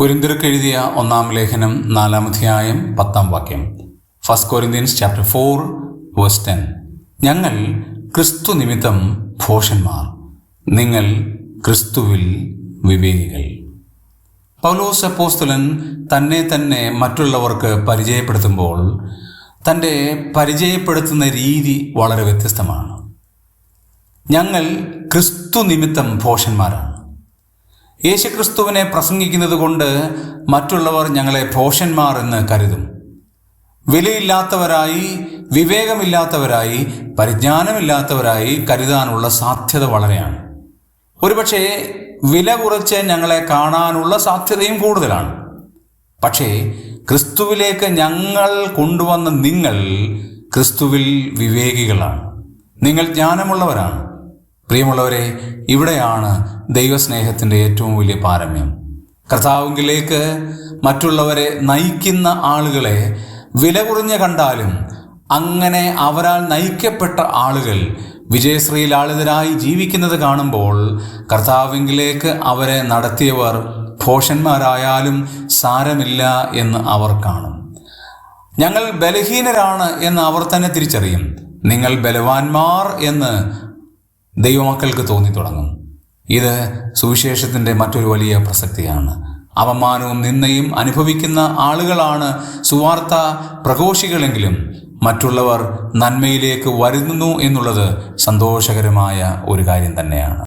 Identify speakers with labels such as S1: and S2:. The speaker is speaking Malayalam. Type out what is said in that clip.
S1: കുരിന്തിർക്ക് എഴുതിയ ഒന്നാം ലേഖനം നാലാമധ്യായം പത്താം വാക്യം. First Corinthians chapter four verse ten ഞങ്ങൾ ക്രിസ്തു നിമിത്തം ഭോഷന്മാർ. നിങ്ങൾ ക്രിസ്തുവിൽ വിവേകികൾ. പൗലോസ് അപ്പോസ്തലൻ തന്നെ തന്നെ മറ്റുള്ളവർക്ക് പരിചയപ്പെടുത്തുമ്പോൾ തന്റെ പരിചയപ്പെടുത്തുന്ന രീതി വളരെ വ്യത്യസ്തമാണ്. ഞങ്ങൾ ക്രിസ്തു നിമിത്തം ഭോഷന്മാരാണ്. യേശുക്രിസ്തുവിനെ പ്രസംഗിക്കുന്നത് കൊണ്ട് മറ്റുള്ളവർ ഞങ്ങളെ ഭോഷന്മാർ എന്ന് കരുതും. വിലയില്ലാത്തവരായി വിവേകമില്ലാത്തവരായി പരിജ്ഞാനമില്ലാത്തവരായി കരുതാനുള്ള സാധ്യത വളരെയാണ്. ഒരുപക്ഷെ വില കുറച്ച് ഞങ്ങളെ കാണാനുള്ള സാധ്യതയും കൂടുതലാണ്. പക്ഷേ ക്രിസ്തുവിലേക്ക് ഞങ്ങൾ കൊണ്ടുവന്ന നിങ്ങൾ ക്രിസ്തുവിൽ വിവേകികളാണ്. നിങ്ങൾ ജ്ഞാനമുള്ളവരാണ്. പ്രിയമുള്ളവരെ ഇവിടെയാണ് ദൈവസ്നേഹത്തിന്റെ ഏറ്റവും വലിയ പാരമ്യം. കർത്താവിലേക്ക് മറ്റുള്ളവരെ നയിക്കുന്ന ആളുകളെ വില കുറഞ്ഞ് കണ്ടാലും അങ്ങനെ അവരാൽ നയിക്കപ്പെട്ട ആളുകൾ വിജയശ്രീലാളിതരായി ജീവിക്കുന്നത് കാണുമ്പോൾ കർത്താവിങ്കിലേക്ക് അവരെ നടത്തിയവർ ഭോഷന്മാരായാലും സാരമില്ല എന്ന് അവർ കാണും. ഞങ്ങൾ ബലഹീനരാണ് എന്ന് അവർ തന്നെ തിരിച്ചറിയും. നിങ്ങൾ ബലവാന്മാർ എന്ന് ദൈവമക്കൾക്ക് തോന്നി തുടങ്ങും. ഇത് സുവിശേഷത്തിന്റെ മറ്റൊരു വലിയ പ്രസക്തിയാണ്. അപമാനവും നിന്നയും അനുഭവിക്കുന്ന ആളുകളാണ് സുവാർത്ത പ്രഘോഷികളെങ്കിലും മറ്റുള്ളവർ നന്മയിലേക്ക് വരുന്നു എന്നുള്ളത് സന്തോഷകരമായ ഒരു കാര്യം തന്നെയാണ്.